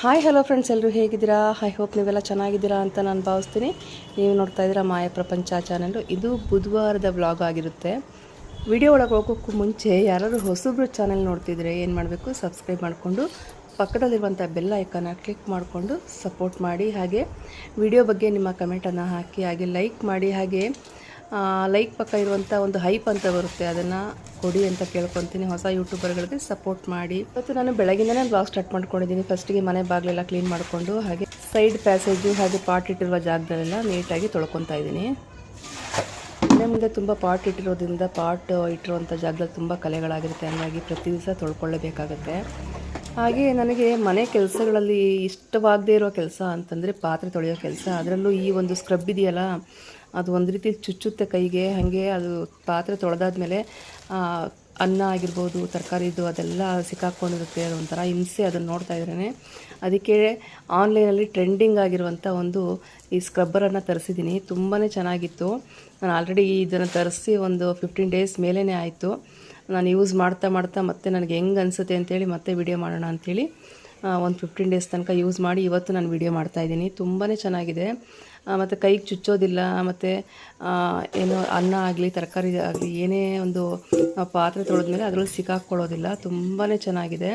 Hi hello friends ಎಲ್ಲರೂ ಹೇಗಿದ್ದೀರಾ? I hope ನೀವೆಲ್ಲ ಚೆನ್ನಾಗಿದ್ದೀರಾ ಅಂತ ನಾನು ಭಾವಿಸ್ತೀನಿ. ನೀವು ನೋಡ್ತಾ ಇದ್ದೀರಾ ಮಾಯ ಪ್ರಪಂಚ ಚಾನಲ್ಲು ಇದು ಬುಧವಾರದ ವ್ಲಾಗ್ ಆಗಿರುತ್ತೆ. ವಿಡಿಯೋ ಒಳಗೆ ಹೋಗೋಕ್ಕೂ ಮುಂಚೆ ಯಾರಾದರೂ ಹೊಸಬ್ರು ಚಾನಲ್ ನೋಡ್ತಿದ್ರೆ ಏನು ಮಾಡಬೇಕು? ಸಬ್ಸ್ಕ್ರೈಬ್ ಮಾಡಿಕೊಂಡು ಪಕ್ಕದಲ್ಲಿರುವಂಥ ಬೆಲ್ ಐಕನ್ನ ಕ್ಲಿಕ್ ಮಾಡಿಕೊಂಡು ಸಪೋರ್ಟ್ ಮಾಡಿ. ಹಾಗೆ ವಿಡಿಯೋ ಬಗ್ಗೆ ನಿಮ್ಮ ಕಮೆಂಟನ್ನು ಹಾಕಿ, ಹಾಗೆ ಲೈಕ್ ಮಾಡಿ. ಹಾಗೆ ಲೈಕ್ ಪಕ್ಕ ಇರುವಂಥ ಒಂದು ಹೈಪ್ ಅಂತ ಬರುತ್ತೆ. ಅದನ್ನು ಕೊಡಿ ಅಂತ ಕೇಳ್ಕೊತೀನಿ. ಹೊಸ ಯೂಟ್ಯೂಬರ್ಗಳಿಗೆ ಸಪೋರ್ಟ್ ಮಾಡಿ. ಮತ್ತು ನಾನು ಬೆಳಗಿಂದನೇ ಬ್ಲಾಗ್ ಸ್ಟಾರ್ಟ್ ಮಾಡ್ಕೊಂಡಿದ್ದೀನಿ. ಫಸ್ಟಿಗೆ ಮನೆ ಬಾಗಿಲೆಲ್ಲ ಕ್ಲೀನ್ ಮಾಡಿಕೊಂಡು, ಹಾಗೆ ಸೈಡ್ ಪ್ಯಾಸೇಜು ಹಾಗೆ ಪಾಟ್ ಇಟ್ಟಿರುವ ಜಾಗದಲ್ಲೆಲ್ಲ ನೀಟಾಗಿ ತೊಳ್ಕೊತಾ ಇದ್ದೀನಿ. ಮನೆ ಮುಂದೆ ತುಂಬ ಪಾಟ್ ಇಟ್ಟಿರೋದ್ರಿಂದ ಪಾಟ್ ಇಟ್ಟಿರುವಂಥ ಜಾಗದಲ್ಲಿ ತುಂಬ ಕಲೆಗಳಾಗಿರುತ್ತೆ ಹಂಗಾಗಿ ಪ್ರತಿ ದಿವಸ ತೊಳ್ಕೊಳ್ಳೇಬೇಕಾಗತ್ತೆ. ಹಾಗೆ ನನಗೆ ಮನೆ ಕೆಲಸಗಳಲ್ಲಿ ಇಷ್ಟವಾಗದೇ ಇರೋ ಕೆಲಸ ಅಂತಂದರೆ ಪಾತ್ರೆ ತೊಳೆಯೋ ಕೆಲಸ. ಅದರಲ್ಲೂ ಈ ಒಂದು ಸ್ಕ್ರಬ್ ಇದೆಯಲ್ಲ ಅದು ಒಂದು ರೀತಿ ಚುಚ್ಚುತ್ತೆ ಕೈಗೆ, ಹಾಗೆ ಅದು ಪಾತ್ರೆ ತೊಳೆದಾದ್ಮೇಲೆ ಅನ್ನ ಆಗಿರ್ಬೋದು ತರಕಾರಿದು ಅದೆಲ್ಲ ಸಿಕ್ಕಾಕ್ಕೊಂಡಿರುತ್ತೆ ಅದೊಂಥರ ಹಿಂಸೆ ಅದನ್ನು ನೋಡ್ತಾ ಇದ್ರೇ ಅದಕ್ಕೆ ಆನ್ಲೈನಲ್ಲಿ ಟ್ರೆಂಡಿಂಗ್ ಆಗಿರುವಂಥ ಒಂದು ಈ ಸ್ಕ್ರಬ್ಬರನ್ನು ತರಿಸಿದ್ದೀನಿ. ತುಂಬಾ ಚೆನ್ನಾಗಿತ್ತು. ನಾನು ಆಲ್ರೆಡಿ ಇದನ್ನು ತರಿಸಿ ಒಂದು ಫಿಫ್ಟೀನ್ ಡೇಸ್ ಮೇಲೇ ಆಯಿತು. ನಾನು ಯೂಸ್ ಮಾಡ್ತಾ ಮಾಡ್ತಾ ಮತ್ತೆ ನನಗೆ ಹೆಂಗೆ ಅನಿಸುತ್ತೆ ಅಂತೇಳಿ ಮತ್ತೆ ವಿಡಿಯೋ ಮಾಡೋಣ ಅಂಥೇಳಿ ಒಂದು ಫಿಫ್ಟೀನ್ ಡೇಸ್ ತನಕ ಯೂಸ್ ಮಾಡಿ ಇವತ್ತು ನಾನು ವಿಡಿಯೋ ಮಾಡ್ತಾಯಿದ್ದೀನಿ ತುಂಬಾ ಚೆನ್ನಾಗಿದೆ. ಮತ್ತು ಕೈಗೆ ಚುಚ್ಚೋದಿಲ್ಲ, ಮತ್ತು ಏನು ಅನ್ನ ಆಗಲಿ, ತರಕಾರಿ ಆಗಲಿ, ಏನೇ ಒಂದು ಪಾತ್ರೆ ತೊಳೆದ್ಮೇಲೆ ಅದರಲ್ಲಿ ಸಿಕ್ಕಾಕ್ಕೊಳ್ಳೋದಿಲ್ಲ. ತುಂಬಾ ಚೆನ್ನಾಗಿದೆ.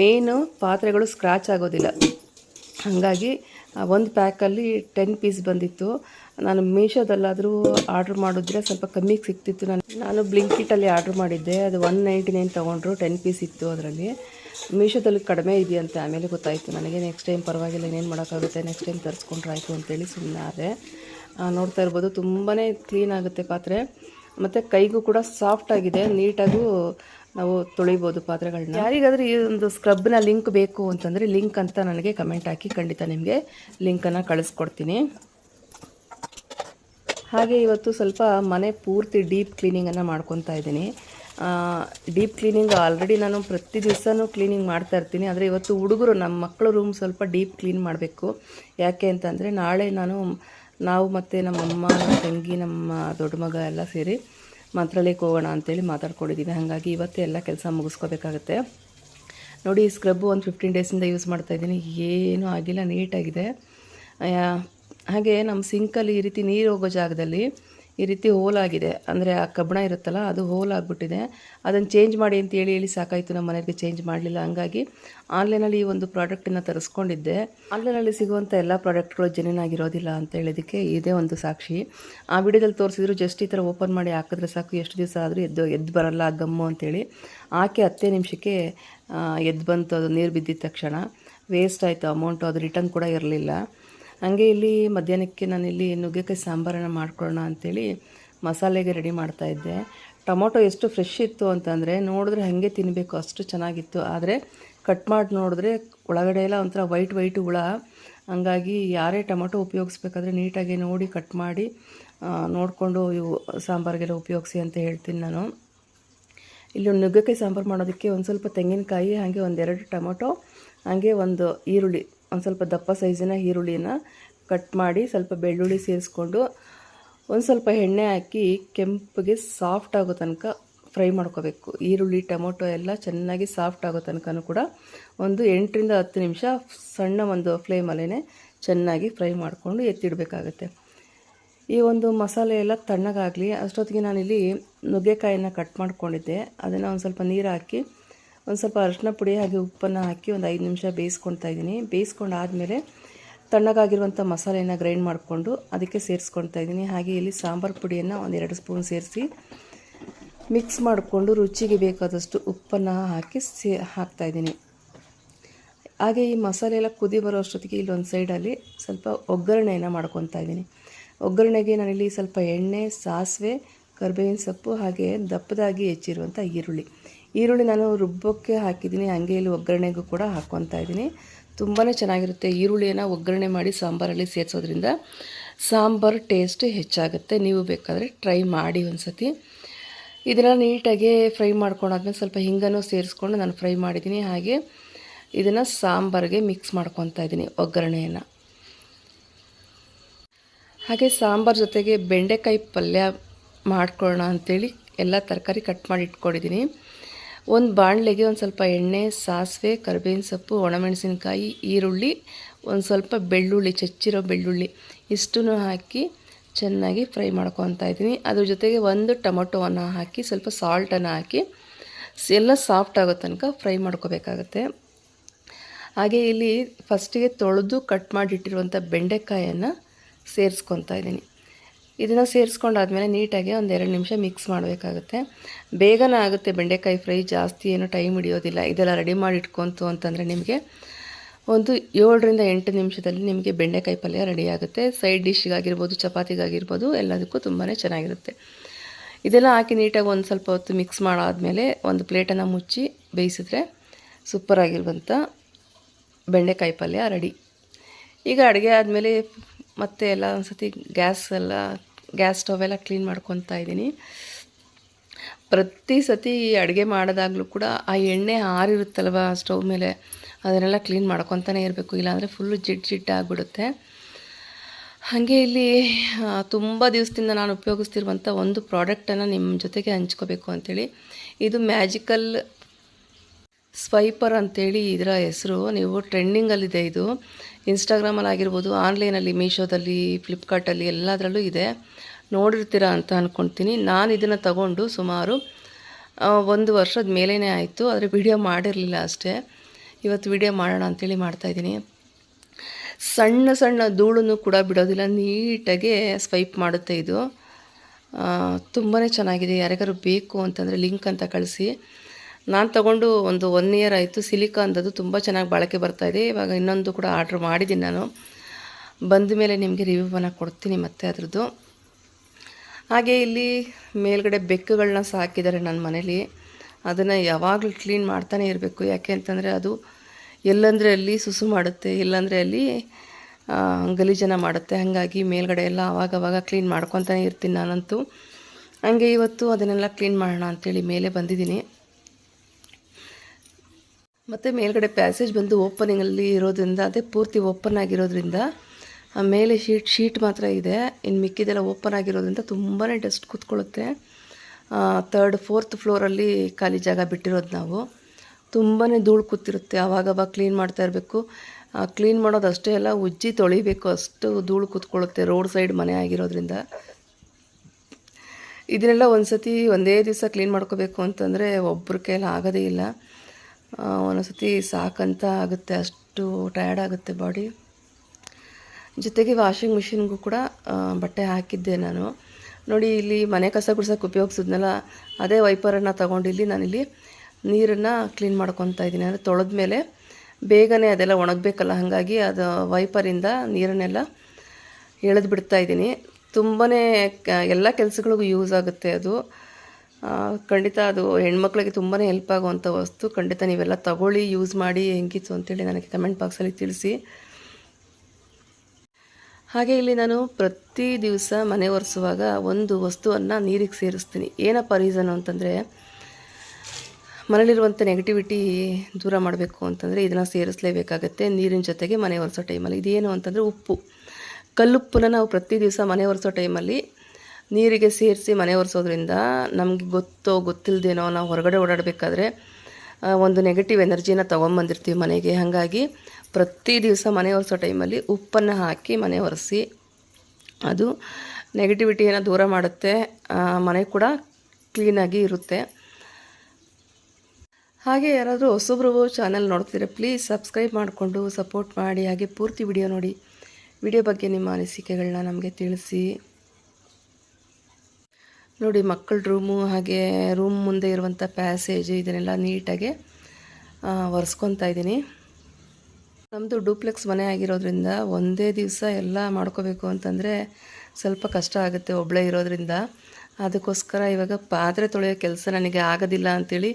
ಮೇಯ್ನು ಪಾತ್ರೆಗಳು ಸ್ಕ್ರ್ಯಾಚ್ ಆಗೋದಿಲ್ಲ. ಹಾಗಾಗಿ ಒಂದು ಪ್ಯಾಕಲ್ಲಿ ಟೆನ್ ಪೀಸ್ ಬಂದಿತ್ತು. ನಾನು ಮೀಶೋದಲ್ಲಾದರೂ ಆರ್ಡ್ರ್ ಮಾಡಿದ್ರೆ ಸ್ವಲ್ಪ ಕಮ್ಮಿಗೆ ಸಿಕ್ತಿತ್ತು ನಾನು ನಾನು ಬ್ಲಿಂಕಿಟಲ್ಲಿ ಆರ್ಡ್ರ್ ಮಾಡಿದ್ದೆ. ಅದು ಒನ್ ನೈಂಟಿ ನೈನ್ ತೊಗೊಂಡ್ರು ಟೆನ್ ಪೀಸ್ ಇತ್ತು ಅದರಲ್ಲಿ. ಮೀಶೋದಲ್ಲಿ ಕಡಿಮೆ ಇದೆಯಂತೆ, ಆಮೇಲೆ ಗೊತ್ತಾಯಿತು ನನಗೆ. ನೆಕ್ಸ್ಟ್ ಟೈಮ್ ಪರವಾಗಿಲ್ಲ, ಇನ್ನೇನು ಮಾಡೋಕ್ಕಾಗುತ್ತೆ? ನೆಕ್ಸ್ಟ್ ಟೈಮ್ ತರಿಸ್ಕೊಂಡ್ರೆ ಆಯಿತು ಅಂತೇಳಿ ಸುಮ್ಮನೆ ಆದರೆ ನೋಡ್ತಾ ಇರ್ಬೋದು ತುಂಬಾ ಕ್ಲೀನ್ ಆಗುತ್ತೆ ಪಾತ್ರೆ. ಮತ್ತು ಕೈಗೂ ಕೂಡ ಸಾಫ್ಟಾಗಿದೆ ನೀಟಾಗೂ ನಾವು ತೊಳಿಬೋದು ಪಾತ್ರೆಗಳನ್ನ. ಯಾರಿಗಾದರೂ ಈ ಒಂದು ಸ್ಕ್ರಬ್ನ ಲಿಂಕ್ ಬೇಕು ಅಂತಂದರೆ ಲಿಂಕ್ ಅಂತ ನನಗೆ ಕಮೆಂಟ್ ಹಾಕಿ ಖಂಡಿತ ನಿಮಗೆ ಲಿಂಕನ್ನು ಕಳಿಸ್ಕೊಡ್ತೀನಿ. ಹಾಗೆ ಇವತ್ತು ಸ್ವಲ್ಪ ಮನೆ ಪೂರ್ತಿ ಡೀಪ್ ಕ್ಲೀನಿಂಗನ್ನು ಮಾಡ್ಕೊತಾ ಇದ್ದೀನಿ. ಡೀಪ್ ಕ್ಲೀನಿಂಗ್ ಆಲ್ರೆಡಿ ನಾನು ಪ್ರತಿ ದಿವಸನೂ ಕ್ಲೀನಿಂಗ್ ಮಾಡ್ತಾ ಇರ್ತೀನಿ. ಆದರೆ ಇವತ್ತು ಹುಡುಗರು ನಮ್ಮ ಮಕ್ಕಳ ರೂಮ್ ಸ್ವಲ್ಪ ಡೀಪ್ ಕ್ಲೀನ್ ಮಾಡಬೇಕು. ಯಾಕೆ ಅಂತಂದರೆ ನಾಳೆ ನಾನು, ನಾವು ಮತ್ತು ನಮ್ಮಮ್ಮ, ನಮ್ಮ ತಂಗಿ, ನಮ್ಮ ದೊಡ್ಡ ಮಗ ಎಲ್ಲ ಸೇರಿ ಮಂತ್ರಾಲಯಕ್ಕೆ ಹೋಗೋಣ ಅಂತೇಳಿ ಮಾತಾಡ್ಕೊಂಡಿದ್ದೀವಿ ಹಾಗಾಗಿ ಇವತ್ತೇ ಎಲ್ಲ ಕೆಲಸ ಮುಗಿಸ್ಕೋಬೇಕಾಗತ್ತೆ. ನೋಡಿ ಈ ಸ್ಕ್ರಬ್ಬು ಒಂದು ಫಿಫ್ಟೀನ್ ಡೇಸಿಂದ ಯೂಸ್ ಮಾಡ್ತಾಯಿದ್ದೀನಿ ಏನೂ ಆಗಿಲ್ಲ ನೀಟಾಗಿದೆ ಹಾಗೆ ನಮ್ಮ ಸಿಂಕಲ್ಲಿ ಈ ರೀತಿ ನೀರು ಹೋಗೋ ಜಾಗದಲ್ಲಿ ಈ ರೀತಿ ಹೋಲಾಗಿದೆ. ಅಂದರೆ ಆ ಕಬ್ಬಣ ಇರುತ್ತಲ್ಲ, ಅದು ಹೋಲ್ ಆಗಿಬಿಟ್ಟಿದೆ ಅದನ್ನು ಚೇಂಜ್ ಮಾಡಿ ಅಂತ ಹೇಳಿ ಹೇಳಿ ಸಾಕಾಯಿತು. ನಮ್ಮ ಮನೆಗೆ ಚೇಂಜ್ ಮಾಡಲಿಲ್ಲ. ಹಂಗಾಗಿ ಆನ್ಲೈನಲ್ಲಿ ಈ ಒಂದು ಪ್ರಾಡಕ್ಟನ್ನು ತರಿಸ್ಕೊಂಡಿದ್ದೆ. ಆನ್ಲೈನಲ್ಲಿ ಸಿಗುವಂಥ ಎಲ್ಲ ಪ್ರಾಡಕ್ಟ್ಗಳು ಜೆನ್ಯೂನ್ ಆಗಿರೋದಿಲ್ಲ ಅಂತ ಹೇಳಿದಕ್ಕೆ ಇದೇ ಒಂದು ಸಾಕ್ಷಿ. ಆ ವಿಡಿಯೋದಲ್ಲಿ ತೋರಿಸಿದ್ರು ಜಸ್ಟ್ ಈ ಥರ ಓಪನ್ ಮಾಡಿ ಹಾಕಿದ್ರೆ ಸಾಕು. ಎಷ್ಟು ದಿವಸ ಆದರೂ ಎದ್ದು ಎದ್ದು ಬರಲ್ಲ ಗಮ್ಮು ಅಂತೇಳಿ ಆಕೆ ಹತ್ತೇ ನಿಮಿಷಕ್ಕೆ ಎದ್ದು ಬಂತು. ಅದು ನೀರು ಬಿದ್ದಿದ್ದ ತಕ್ಷಣ. ವೇಸ್ಟ್ ಆಯಿತು. ಅಮೌಂಟು ಅದು ರಿಟರ್ನ್ ಕೂಡ ಇರಲಿಲ್ಲ. ಹಾಗೆ ಇಲ್ಲಿ ಮಧ್ಯಾಹ್ನಕ್ಕೆ ಇಲ್ಲಿ ನುಗ್ಗೆಕಾಯಿ ಸಾಂಬಾರನ್ನು ಮಾಡ್ಕೊಳ್ಳೋಣ ಅಂಥೇಳಿ ಮಸಾಲೆಗೆ ರೆಡಿ ಮಾಡ್ತಾಯಿದ್ದೆ ಟೊಮೊಟೊ ಎಷ್ಟು ಫ್ರೆಶ್ ಇತ್ತು ಅಂತಂದರೆ ನೋಡಿದ್ರೆ ಹಾಗೆ ತಿನ್ನಬೇಕು ಅಷ್ಟು ಚೆನ್ನಾಗಿತ್ತು. ಆದರೆ ಕಟ್ ಮಾಡಿ ನೋಡಿದ್ರೆ ಒಳಗಡೆ ಎಲ್ಲ ಒಂಥರ ವೈಟ್ ವೈಟ್ ಹುಳ. ಹಂಗಾಗಿ ಯಾರೇ ಟೊಮೊಟೊ ಉಪಯೋಗಿಸ್ಬೇಕಾದ್ರೆ ನೀಟಾಗಿ ನೋಡಿ ಕಟ್ ಮಾಡಿ ನೋಡಿಕೊಂಡು ಇವು ಸಾಂಬಾರಿಗೆಲ್ಲ ಉಪಯೋಗಿಸಿ ಅಂತ ಹೇಳ್ತೀನಿ ನಾನು. ಇಲ್ಲಿ ನುಗ್ಗೆಕಾಯಿ ಸಾಂಬಾರು ಮಾಡೋದಕ್ಕೆ ಒಂದು ಸ್ವಲ್ಪ ತೆಂಗಿನಕಾಯಿ, ಹಾಗೆ ಒಂದೆರಡು ಟೊಮೊಟೊ, ಹಾಗೆ ಒಂದು ಈರುಳ್ಳಿ. ಒಂದು ಸ್ವಲ್ಪ ದಪ್ಪ ಸೈಜಿನ ಈರುಳ್ಳಿನ ಕಟ್ ಮಾಡಿ ಸ್ವಲ್ಪ ಬೆಳ್ಳುಳ್ಳಿ ಸೇರಿಸ್ಕೊಂಡು ಒಂದು ಸ್ವಲ್ಪ ಎಣ್ಣೆ ಹಾಕಿ ಕೆಂಪಗೆ ಸಾಫ್ಟ್ ಆಗೋ ತನಕ ಫ್ರೈ ಮಾಡ್ಕೋಬೇಕು. ಈರುಳ್ಳಿ, ಟೊಮೊಟೊ ಎಲ್ಲ ಚೆನ್ನಾಗಿ ಸಾಫ್ಟ್ ಆಗೋ ತನಕ ಕೂಡ ಒಂದು ಎಂಟರಿಂದ ಹತ್ತು ನಿಮಿಷ ಸಣ್ಣ ಒಂದು ಫ್ಲೇಮಲ್ಲೇ ಚೆನ್ನಾಗಿ ಫ್ರೈ ಮಾಡಿಕೊಂಡು ಎತ್ತಿಡಬೇಕಾಗತ್ತೆ. ಈ ಒಂದು ಮಸಾಲೆ ಎಲ್ಲ ತಣ್ಣಗಾಗಲಿ, ಅಷ್ಟೊತ್ತಿಗೆ ನಾನಿಲ್ಲಿ ನುಗ್ಗೆಕಾಯಿನ ಕಟ್ ಮಾಡ್ಕೊಂಡಿದ್ದೆ. ಅದನ್ನು ಒಂದು ಸ್ವಲ್ಪ ನೀರು ಹಾಕಿ ಒಂದು ಸ್ವಲ್ಪ ಅರಿಶಿನ ಪುಡಿ ಹಾಗೆ ಉಪ್ಪನ್ನು ಹಾಕಿ ಒಂದು ಐದು ನಿಮಿಷ ಬೇಯಿಸ್ಕೊಳ್ತಾ ಇದ್ದೀನಿ. ಬೇಯಿಸ್ಕೊಂಡು ಆದಮೇಲೆ ತಣ್ಣಗಾಗಿರುವಂಥ ಮಸಾಲೆಯನ್ನು ಗ್ರೈಂಡ್ ಮಾಡಿಕೊಂಡು ಅದಕ್ಕೆ ಸೇರಿಸ್ಕೊಳ್ತಾ ಇದ್ದೀನಿ. ಹಾಗೆ ಇಲ್ಲಿ ಸಾಂಬಾರು ಪುಡಿಯನ್ನು ಒಂದೆರಡು ಸ್ಪೂನ್ ಸೇರಿಸಿ ಮಿಕ್ಸ್ ಮಾಡಿಕೊಂಡು ರುಚಿಗೆ ಬೇಕಾದಷ್ಟು ಉಪ್ಪನ್ನು ಹಾಕಿ ಸೇ ಹಾಕ್ತಾಯಿದ್ದೀನಿ ಹಾಗೆ ಈ ಮಸಾಲೆ ಎಲ್ಲ ಕುದಿ ಬರೋ ಅಷ್ಟೊತ್ತಿಗೆ ಇಲ್ಲೊಂದು ಸೈಡಲ್ಲಿ ಸ್ವಲ್ಪ ಒಗ್ಗರಣೆಯನ್ನು ಮಾಡ್ಕೊತಾ ಇದ್ದೀನಿ. ಒಗ್ಗರಣೆಗೆ ನಾನಿಲ್ಲಿ ಸ್ವಲ್ಪ ಎಣ್ಣೆ, ಸಾಸಿವೆ, ಕರ್ಬೇವಿನ ಸೊಪ್ಪು ಹಾಗೆ ದಪ್ಪದಾಗಿ ಹೆಚ್ಚಿರುವಂಥ ಈರುಳ್ಳಿ. ಈರುಳ್ಳಿ ನಾನು ರುಬ್ಬಕ್ಕೆ ಹಾಕಿದ್ದೀನಿ. ಹಾಗೆ ಇಲ್ಲಿ ಒಗ್ಗರಣೆಗೂ ಕೂಡ ಹಾಕ್ಕೊತಾ ಇದ್ದೀನಿ. ತುಂಬಾ ಚೆನ್ನಾಗಿರುತ್ತೆ ಈರುಳ್ಳಿಯನ್ನು ಒಗ್ಗರಣೆ ಮಾಡಿ ಸಾಂಬಾರಲ್ಲಿ ಸೇರಿಸೋದ್ರಿಂದ ಸಾಂಬಾರು ಟೇಸ್ಟ್ ಹೆಚ್ಚಾಗುತ್ತೆ. ನೀವು ಬೇಕಾದರೆ ಟ್ರೈ ಮಾಡಿ ಒಂದು ಸತಿ ಇದನ್ನು ನೀಟಾಗಿ ಫ್ರೈ ಮಾಡ್ಕೊಂಡಾದ್ಮೇಲೆ ಸ್ವಲ್ಪ ಹಿಂಗನ್ನು ಸೇರಿಸ್ಕೊಂಡು ನಾನು ಫ್ರೈ ಮಾಡಿದ್ದೀನಿ. ಹಾಗೆ ಇದನ್ನು ಸಾಂಬಾರಿಗೆ ಮಿಕ್ಸ್ ಮಾಡ್ಕೊತಾ ಇದ್ದೀನಿ ಒಗ್ಗರಣೆಯನ್ನು. ಹಾಗೆ ಸಾಂಬಾರು ಜೊತೆಗೆ ಬೆಂಡೆಕಾಯಿ ಪಲ್ಯ ಮಾಡ್ಕೊಳ್ಳೋಣ ಅಂಥೇಳಿ ಎಲ್ಲ ತರಕಾರಿ ಕಟ್ ಮಾಡಿ ಇಟ್ಕೊಂಡಿದ್ದೀನಿ. ಒಂದು ಬಾಣಲೆಗೆ ಒಂದು ಸ್ವಲ್ಪ ಎಣ್ಣೆ, ಸಾಸಿವೆ, ಕರಿಬೇವಿನ ಸೊಪ್ಪು, ಒಣಮೆಣಸಿನಕಾಯಿ, ಈರುಳ್ಳಿ, ಒಂದು ಸ್ವಲ್ಪ ಬೆಳ್ಳುಳ್ಳಿ, ಚಚ್ಚಿರೋ ಬೆಳ್ಳುಳ್ಳಿ ಇಷ್ಟನ್ನು ಹಾಕಿ ಚೆನ್ನಾಗಿ ಫ್ರೈ ಮಾಡ್ಕೊತಾ ಇದ್ದೀನಿ. ಅದ್ರ ಜೊತೆಗೆ ಒಂದು ಟೊಮೊಟೊವನ್ನು ಹಾಕಿ, ಸ್ವಲ್ಪ ಸಾಲ್ಟನ್ನು ಹಾಕಿ, ಎಲ್ಲ ಸಾಫ್ಟ್ ಆಗೋ ತನಕ ಫ್ರೈ ಮಾಡ್ಕೋಬೇಕಾಗತ್ತೆ. ಹಾಗೆ ಇಲ್ಲಿ ಫಸ್ಟಿಗೆ ತೊಳೆದು ಕಟ್ ಮಾಡಿಟ್ಟಿರುವಂಥ ಬೆಂಡೆಕಾಯನ್ನು ಸೇರಿಸ್ಕೊತಾ ಇದ್ದೀನಿ. ಇದನ್ನು ಸೇರಿಸ್ಕೊಂಡಾದ್ಮೇಲೆ ನೀಟಾಗಿ ಒಂದು ಎರಡು ನಿಮಿಷ ಮಿಕ್ಸ್ ಮಾಡಬೇಕಾಗುತ್ತೆ. ಬೇಗನೇ ಆಗುತ್ತೆ ಬೆಂಡೆಕಾಯಿ ಫ್ರೈ, ಜಾಸ್ತಿ ಏನು ಟೈಮ್ ಹಿಡಿಯೋದಿಲ್ಲ. ಇದೆಲ್ಲ ರೆಡಿ ಮಾಡಿ ಇಟ್ಕೊಂತು ಅಂತಂದರೆ ನಿಮಗೆ ಒಂದು ಏಳರಿಂದ ಎಂಟು ನಿಮಿಷದಲ್ಲಿ ನಿಮಗೆ ಬೆಂಡೆಕಾಯಿ ಪಲ್ಯ ರೆಡಿ ಆಗುತ್ತೆ. ಸೈಡ್ ಡಿಶ್ಗಾಗಿರ್ಬೋದು ಚಪಾತಿಗಾಗಿರ್ಬೋದು, ಎಲ್ಲದಕ್ಕೂ ತುಂಬಾ ಚೆನ್ನಾಗಿರುತ್ತೆ. ಇದೆಲ್ಲ ಹಾಕಿ ನೀಟಾಗಿ ಒಂದು ಸ್ವಲ್ಪ ಹೊತ್ತು ಮಿಕ್ಸ್ ಮಾಡಾದಮೇಲೆ ಒಂದು ಪ್ಲೇಟನ್ನು ಮುಚ್ಚಿ ಬೇಯಿಸಿದ್ರೆ ಸೂಪರಾಗಿರುವಂಥ ಬೆಂಡೆಕಾಯಿ ಪಲ್ಯ ರೆಡಿ ಈಗ ಅಡುಗೆ ಆದಮೇಲೆ ಮತ್ತೆ ಎಲ್ಲ ಒಂದು ಸತಿ ಗ್ಯಾಸ್ ಎಲ್ಲ ಗ್ಯಾಸ್ ಸ್ಟವ್ ಎಲ್ಲ ಕ್ಲೀನ್ ಮಾಡ್ಕೊತಾ ಇದ್ದೀನಿ. ಪ್ರತಿ ಸತಿ ಅಡುಗೆ ಮಾಡಿದಾಗಲೂ ಕೂಡ ಆ ಎಣ್ಣೆ ಹಾರಿರುತ್ತಲ್ವ ಸ್ಟವ್ ಮೇಲೆ, ಅದನ್ನೆಲ್ಲ ಕ್ಲೀನ್ ಮಾಡ್ಕೊತಾನೆ ಇರಬೇಕು. ಇಲ್ಲಾಂದರೆ ಫುಲ್ಲು ಜಿಡ್ ಜಿಡ್ ಆಗಿಬಿಡುತ್ತೆ. ಹಾಗೆ ಇಲ್ಲಿ ತುಂಬ ದಿವಸದಿಂದ ನಾನು ಉಪಯೋಗಿಸ್ತಿರುವಂಥ ಒಂದು ಪ್ರಾಡಕ್ಟನ್ನು ನಿಮ್ಮ ಜೊತೆಗೆ ಹಂಚ್ಕೋಬೇಕು ಅಂಥೇಳಿ ಇದು ಮ್ಯಾಜಿಕಲ್ ಸ್ವೈಪರ್ ಅಂತೇಳಿ ಇದರ ಹೆಸರು. ನೀವು ಟ್ರೆಂಡಿಂಗಲ್ಲಿದೆ ಇದು. ಇನ್ಸ್ಟಾಗ್ರಾಮಲ್ಲಿ ಆಗಿರ್ಬೋದು ಆನ್ಲೈನಲ್ಲಿ ಮೀಶೋದಲ್ಲಿ ಫ್ಲಿಪ್ಕಾರ್ಟಲ್ಲಿ ಎಲ್ಲದರಲ್ಲೂ ಇದೆ. ನೋಡಿರ್ತೀರಾ ಅಂತ ಅಂದ್ಕೊಳ್ತೀನಿ ನಾನು ಇದನ್ನು ತಗೊಂಡು ಸುಮಾರು ಒಂದು ವರ್ಷದ ಮೇಲೇ ಆಯಿತು. ಆದರೆ ವಿಡಿಯೋ ಮಾಡಿರಲಿಲ್ಲ ಅಷ್ಟೇ. ಇವತ್ತು ವಿಡಿಯೋ ಮಾಡೋಣ ಅಂತೇಳಿ ಮಾಡ್ತಾಯಿದ್ದೀನಿ ಸಣ್ಣ ಸಣ್ಣ ಧೂಳನ್ನು ಕೂಡ ಬಿಡೋದಿಲ್ಲ. ನೀಟಾಗಿ ಸ್ವೈಪ್ ಮಾಡುತ್ತೆ ಇದು. ತುಂಬಾ ಚೆನ್ನಾಗಿದೆ. ಯಾರಿಗಾರು ಬೇಕು ಅಂತಂದರೆ ಲಿಂಕ್ ಅಂತ ಕಳಿಸಿ. ನಾನು ತಗೊಂಡು ಒಂದು ಒನ್ ಇಯರ್ ಆಯಿತು ಸಿಲಿಕಾ ಅಂದದ್ದು ತುಂಬ ಚೆನ್ನಾಗಿ ಬಾಳಿಕೆ ಬರ್ತಾಯಿದೆ ಇವಾಗ ಇನ್ನೊಂದು ಕೂಡ ಆರ್ಡ್ರ್ ಮಾಡಿದ್ದೀನಿ ನಾನು. ಬಂದ ಮೇಲೆ ನಿಮಗೆ ರಿವ್ಯೂವನ್ನು ಕೊಡ್ತೀನಿ ಮತ್ತೆ ಅದರದ್ದು. ಹಾಗೆ ಇಲ್ಲಿ ಮೇಲ್ಗಡೆ ಬೆಕ್ಕುಗಳನ್ನ ಸಾಕಿದ್ದಾರೆ ನನ್ನ ಮನೇಲಿ. ಅದನ್ನು ಯಾವಾಗಲೂ ಕ್ಲೀನ್ ಮಾಡ್ತಾನೆ ಇರಬೇಕು. ಯಾಕೆ ಅಂತಂದರೆ ಅದು ಎಲ್ಲಂದರೆ ಅಲ್ಲಿ ಸುಸು ಮಾಡುತ್ತೆ, ಇಲ್ಲಾಂದರೆ ಅಲ್ಲಿ ಗಲೀಜನ ಮಾಡುತ್ತೆ. ಹಾಗಾಗಿ ಮೇಲ್ಗಡೆ ಎಲ್ಲ ಆವಾಗವಾಗ ಕ್ಲೀನ್ ಮಾಡ್ಕೊತಾನೆ ಇರ್ತೀನಿ ನಾನಂತೂ. ಹಾಗೆ ಇವತ್ತು ಅದನ್ನೆಲ್ಲ ಕ್ಲೀನ್ ಮಾಡೋಣ ಅಂಥೇಳಿ ಮೇಲೆ ಬಂದಿದ್ದೀನಿ. ಮತ್ತು ಮೇಲ್ಗಡೆ ಪ್ಯಾಸೇಜ್ ಬಂದು ಓಪನಿಂಗಲ್ಲಿ ಇರೋದ್ರಿಂದ, ಅದೇ ಪೂರ್ತಿ ಓಪನ್ ಆಗಿರೋದ್ರಿಂದ ಮೇಲೆ ಶೀಟ್ ಶೀಟ್ ಮಾತ್ರ ಇದೆ. ಇನ್ನು ಮಿಕ್ಕಿದೆಲ್ಲ ಓಪನ್ ಆಗಿರೋದ್ರಿಂದ ತುಂಬಾ ಡಸ್ಟ್ ಕೂತ್ಕೊಳ್ಳುತ್ತೆ. ತರ್ಡ್ ಫೋರ್ತ್ ಫ್ಲೋರಲ್ಲಿ ಖಾಲಿ ಜಾಗ ಬಿಟ್ಟಿರೋದು ನಾವು. ತುಂಬಾ ಧೂಳು ಕೂತಿರುತ್ತೆ. ಆವಾಗವಾಗ ಕ್ಲೀನ್ ಮಾಡ್ತಾ ಇರಬೇಕು. ಕ್ಲೀನ್ ಮಾಡೋದು ಅಷ್ಟೇ ಅಲ್ಲ, ಉಜ್ಜಿ ತೊಳಿಬೇಕು. ಅಷ್ಟು ಧೂಳು ಕೂತ್ಕೊಳ್ಳುತ್ತೆ ರೋಡ್ ಸೈಡ್ ಮನೆ ಆಗಿರೋದ್ರಿಂದ. ಇದನ್ನೆಲ್ಲ ಒಂದು ಸತಿ ಒಂದೇ ದಿವಸ ಕ್ಲೀನ್ ಮಾಡ್ಕೋಬೇಕು ಅಂತಂದರೆ ಒಬ್ಬರ ಕೈಯಲ್ಲಿ ಆಗೋದೇ ಇಲ್ಲ. ಆ, ಒಂದೊಂದು ಸತಿ ಸಾಕಂತ ಆಗುತ್ತೆ ಅಷ್ಟು ಟಯರ್ಡ್ ಆಗುತ್ತೆ ಬಾಡಿ ಜೊತೆಗೆ ವಾಷಿಂಗ್ ಮಿಷಿನ್ಗೂ ಕೂಡ ಬಟ್ಟೆ ಹಾಕಿದ್ದೆ ನಾನು. ನೋಡಿ ಇಲ್ಲಿ ಮನೆ ಕಸ ಗುಡ್ಸೋಕೆ ಉಪಯೋಗಿಸಿದ್ನಲ್ಲ ಅದೇ ವೈಪರನ್ನು ತಗೊಂಡು ಇಲ್ಲಿ ನಾನಿಲ್ಲಿ ನೀರನ್ನು ಕ್ಲೀನ್ ಮಾಡ್ಕೊತಾ ಇದ್ದೀನಿ. ಅಂದರೆ ತೊಳೆದ ಮೇಲೆ ಬೇಗನೆ ಅದೆಲ್ಲ ಒಣಗಬೇಕಲ್ಲ ಹಾಗಾಗಿ ಅದು ವೈಪರಿಂದ ನೀರನ್ನೆಲ್ಲ ಎಳೆದು ಬಿಡ್ತಾ ಇದ್ದೀನಿ ತುಂಬಾ ಎಲ್ಲ ಕೆಲಸಗಳಿಗೂ ಯೂಸ್ ಆಗುತ್ತೆ ಅದು. ಖಂಡಿತ ಅದು ಹೆಣ್ಮಕ್ಳಿಗೆ ತುಂಬಾ ಹೆಲ್ಪ್ ಆಗುವಂಥ ವಸ್ತು. ಖಂಡಿತ ನೀವೆಲ್ಲ ತಗೊಳ್ಳಿ ಯೂಸ್ ಮಾಡಿ, ಹೆಂಗಿತ್ತು ಅಂತೇಳಿ ನನಗೆ ಕಮೆಂಟ್ ಬಾಕ್ಸಲ್ಲಿ ತಿಳಿಸಿ. ಹಾಗೆ ಇಲ್ಲಿ ನಾನು ಪ್ರತಿ ದಿವಸ ಮನೆ ಒರೆಸುವಾಗ ಒಂದು ವಸ್ತುವನ್ನು ನೀರಿಗೆ ಸೇರಿಸ್ತೀನಿ. ಏನಪ್ಪ ರೀಸನು ಅಂತಂದರೆ ಮನೇಲಿರುವಂಥ ನೆಗೆಟಿವಿಟಿ ದೂರ ಮಾಡಬೇಕು ಅಂತಂದರೆ ಇದನ್ನು ಸೇರಿಸಲೇಬೇಕಾಗತ್ತೆ ನೀರಿನ ಜೊತೆಗೆ ಮನೆ ಒರೆಸೋ ಟೈಮಲ್ಲಿ ಇದೇನು ಅಂತಂದರೆ ಉಪ್ಪು. ಕಲ್ಲುಪ್ಪನ್ನು ನಾವು ಪ್ರತಿ ದಿವಸ ಮನೆ ಒರೆಸೋ ಟೈಮಲ್ಲಿ ನೀರಿಗೆ ಸೇರಿಸಿ ಮನೆ ಒರೆಸೋದ್ರಿಂದ ನಮಗೆ ಗೊತ್ತೋ ಗೊತ್ತಿಲ್ಲದೇನೋ ನಾವು ಹೊರಗಡೆ ಓಡಾಡಬೇಕಾದ್ರೆ ಒಂದು ನೆಗೆಟಿವ್ ಎನರ್ಜಿನ ತೊಗೊಂಬಂದಿರ್ತೀವಿ ಮನೆಗೆ. ಹಾಗಾಗಿ ಪ್ರತಿ ದಿವಸ ಮನೆ ಒರೆಸೋ ಟೈಮಲ್ಲಿ ಉಪ್ಪನ್ನು ಹಾಕಿ ಮನೆ ಒರೆಸಿ, ಅದು ನೆಗೆಟಿವಿಟಿಯನ್ನು ದೂರ ಮಾಡುತ್ತೆ ಮನೆ ಕೂಡ ಕ್ಲೀನಾಗಿ ಇರುತ್ತೆ. ಹಾಗೆ ಯಾರಾದರೂ ಹೊಸಬ್ರು ಚಾನಲ್ ನೋಡ್ತಿದ್ರೆ ಪ್ಲೀಸ್ ಸಬ್ಸ್ಕ್ರೈಬ್ ಮಾಡಿಕೊಂಡು ಸಪೋರ್ಟ್ ಮಾಡಿ, ಹಾಗೆ ಪೂರ್ತಿ ವಿಡಿಯೋ ನೋಡಿ. ವಿಡಿಯೋ ಬಗ್ಗೆ ನಿಮ್ಮ ಅನಿಸಿಕೆಗಳನ್ನ ನಮಗೆ ತಿಳಿಸಿ. ನೋಡಿ, ಮಕ್ಕಳ ರೂಮು ಹಾಗೆ ರೂಮ್ ಮುಂದೆ ಇರುವಂಥ ಪ್ಯಾಸೇಜ್ ಇದನ್ನೆಲ್ಲ ನೀಟಾಗಿ ಒರೆಸ್ಕೊತಾ ಇದ್ದೀನಿ. ನಮ್ಮದು ಡೂಪ್ಲೆಕ್ಸ್ ಮನೆ ಆಗಿರೋದ್ರಿಂದ ಒಂದೇ ದಿವಸ ಎಲ್ಲ ಮಾಡ್ಕೋಬೇಕು ಅಂತಂದರೆ ಸ್ವಲ್ಪ ಕಷ್ಟ ಆಗುತ್ತೆ ಒಬ್ಬಳೇ ಇರೋದ್ರಿಂದ. ಅದಕ್ಕೋಸ್ಕರ ಇವಾಗ ಪಾತ್ರೆ ತೊಳೆಯೋ ಕೆಲಸ ನನಗೆ ಆಗೋದಿಲ್ಲ ಅಂಥೇಳಿ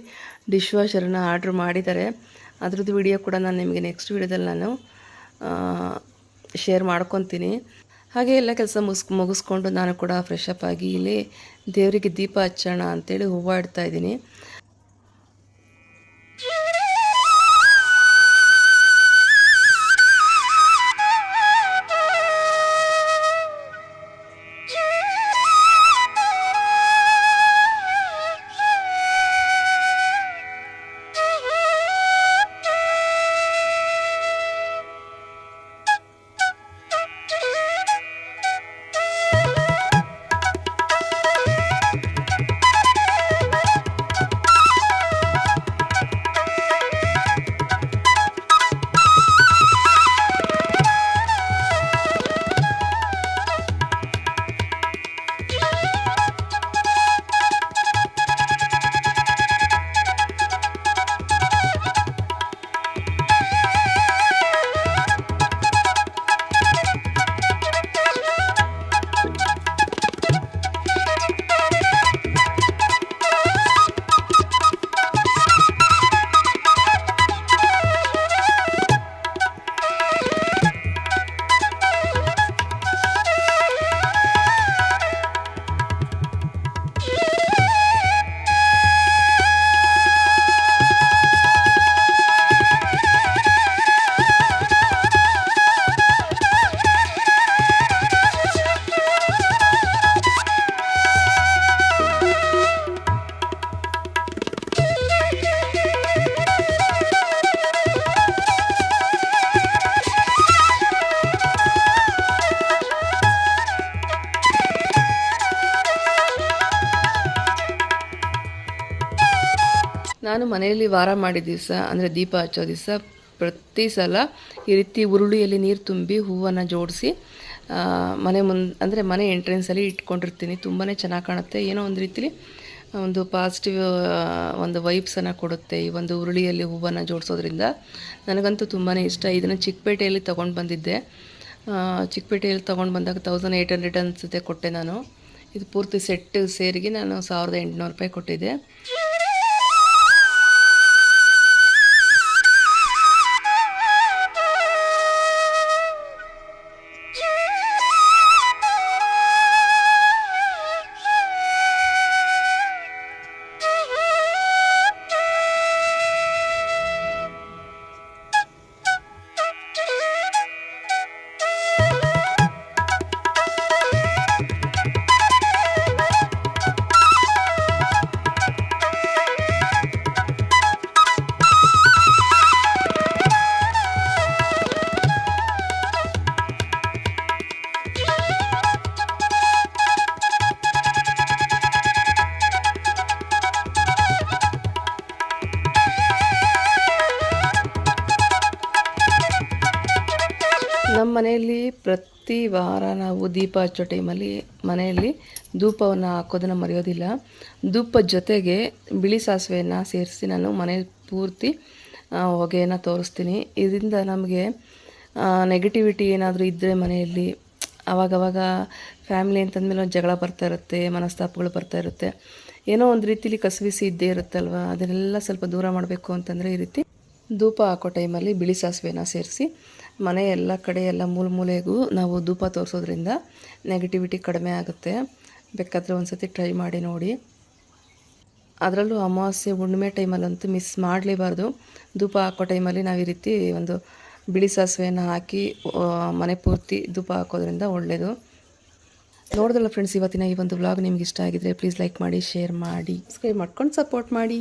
ಡಿಶ್ ವಾಷರನ್ನ ಆರ್ಡ್ರ್ ಮಾಡಿದ್ದಾರೆ. ಅದ್ರದ್ದು ವಿಡಿಯೋ ಕೂಡ ನಾನು ನಿಮಗೆ ನೆಕ್ಸ್ಟ್ ವಿಡಿಯೋದಲ್ಲಿ ನಾನು ಶೇರ್ ಮಾಡ್ಕೊತೀನಿ. ಹಾಗೆ ಎಲ್ಲ ಕೆಲಸ ಮುಸ್ ಮುಗಿಸ್ಕೊಂಡು ನಾನು ಕೂಡ ಫ್ರೆಶ್ ಅಪ್ ಆಗಿ ಇಲ್ಲಿ ದೇವರಿಗೆ ದೀಪ ಹಚ್ಚೋಣ ಅಂತೇಳಿ ಹೂವು ಇಡ್ತಾ ಇದ್ದೀನಿ. ನಾನು ಮನೆಯಲ್ಲಿ ವಾರ ಮಾಡಿದ ದಿವಸ, ಅಂದರೆ ದೀಪ ಹಚ್ಚೋ ದಿವಸ, ಪ್ರತಿ ಸಲ ಈ ರೀತಿ ಉರುಳಿಯಲ್ಲಿ ನೀರು ತುಂಬಿ ಹೂವನ್ನು ಜೋಡಿಸಿ ಮನೆ ಮುನ್, ಅಂದರೆ ಮನೆ ಎಂಟ್ರೆನ್ಸಲ್ಲಿ ಇಟ್ಕೊಂಡಿರ್ತೀನಿ. ತುಂಬಾ ಚೆನ್ನಾಗಿ ಕಾಣುತ್ತೆ. ಏನೋ ಒಂದು ರೀತಿಲಿ, ಒಂದು ಪಾಸಿಟಿವ್ ಒಂದು ವೈಬ್ಸನ್ನು ಕೊಡುತ್ತೆ ಈ ಒಂದು ಉರುಳಿಯಲ್ಲಿ ಹೂವನ್ನು ಜೋಡಿಸೋದ್ರಿಂದ. ನನಗಂತೂ ತುಂಬಾ ಇಷ್ಟ. ಇದನ್ನು ಚಿಕ್ಕಪೇಟೆಯಲ್ಲಿ ತೊಗೊಂಡು ಬಂದಿದ್ದೆ. ಚಿಕ್ಕಪೇಟೆಯಲ್ಲಿ ತೊಗೊಂಡು ಬಂದಾಗ ತೌಸಂಡ್ ಏಯ್ಟ್ ಹಂಡ್ರೆಡ್ ಅನ್ಸುತ್ತೆ ಕೊಟ್ಟೆ ನಾನು. ಇದು ಪೂರ್ತಿ ಸೆಟ್ ಸೇರಿಗೆ ನಾನು ಸಾವಿರದ ಎಂಟುನೂರು ರೂಪಾಯಿ ಕೊಟ್ಟಿದ್ದೆ. ಪ್ರತಿ ವಾರ ನಾವು ದೀಪ ಹಚ್ಚೋ ಟೈಮಲ್ಲಿ ಮನೆಯಲ್ಲಿ ಧೂಪವನ್ನು ಹಾಕೋದನ್ನು ಮರೆಯೋದಿಲ್ಲ. ಧೂಪದ ಜೊತೆಗೆ ಬಿಳಿ ಸಾಸಿವೆಯನ್ನು ಸೇರಿಸಿ ನಾನು ಮನೆ ಪೂರ್ತಿ ಹೊಗೆಯನ್ನು ತೋರಿಸ್ತೀನಿ. ಇದರಿಂದ ನಮಗೆ ನೆಗೆಟಿವಿಟಿ ಏನಾದರೂ ಇದ್ದರೆ ಮನೆಯಲ್ಲಿ ಆವಾಗವಾಗ ಫ್ಯಾಮಿಲಿ ಅಂತಂದಮೇಲೆ ಒಂದು ಜಗಳ ಬರ್ತಾ ಇರುತ್ತೆ, ಮನಸ್ತಾಪಗಳು ಬರ್ತಾ ಇರುತ್ತೆ. ಏನೋ ಒಂದು ರೀತಿಲಿ ಕಸವಿಸಿ ಇದ್ದೇ ಇರುತ್ತಲ್ವ? ಅದನ್ನೆಲ್ಲ ಸ್ವಲ್ಪ ದೂರ ಮಾಡಬೇಕು ಅಂತಂದರೆ ಈ ರೀತಿ ಧೂಪ ಹಾಕೋ ಟೈಮಲ್ಲಿ ಬಿಳಿ ಸಾಸಿವೆನ ಸೇರಿಸಿ ಮನೆ ಎಲ್ಲ ಕಡೆ ಎಲ್ಲ ಮೂಲೆ ಮೂಲೆಗೂ ನಾವು ಧೂಪ ತೋರಿಸೋದ್ರಿಂದ ನೆಗೆಟಿವಿಟಿ ಕಡಿಮೆ ಆಗುತ್ತೆ. ಬೇಕಾದರೆ ಒಂದು ಸತಿ ಟ್ರೈ ಮಾಡಿ ನೋಡಿ. ಅದರಲ್ಲೂ ಅಮಾವಾಸ್ಯೆ ಹುಣ್ಣಿಮೆ ಟೈಮಲ್ಲಂತೂ ಮಿಸ್ ಮಾಡಲೇಬಾರ್ದು. ಧೂಪ ಹಾಕೋ ಟೈಮಲ್ಲಿ ನಾವು ಈ ರೀತಿ ಒಂದು ಬಿಳಿ ಸಾಸಿವೆಯನ್ನು ಹಾಕಿ ಮನೆ ಪೂರ್ತಿ ಧೂಪ ಹಾಕೋದ್ರಿಂದ ಒಳ್ಳೆಯದು ನೋಡಿದ್ರಲ್ಲ ಫ್ರೆಂಡ್ಸ್ ಇವತ್ತಿನ ಈ ಒಂದು ವ್ಲಾಗ್ ನಿಮ್ಗೆ ಇಷ್ಟ ಆಗಿದ್ರೆ ಪ್ಲೀಸ್ ಲೈಕ್ ಮಾಡಿ ಶೇರ್ ಮಾಡಿ ಸಬ್ಸ್ಕ್ರೈಬ್ ಮಾಡ್ಕೊಂಡು ಸಪೋರ್ಟ್ ಮಾಡಿ.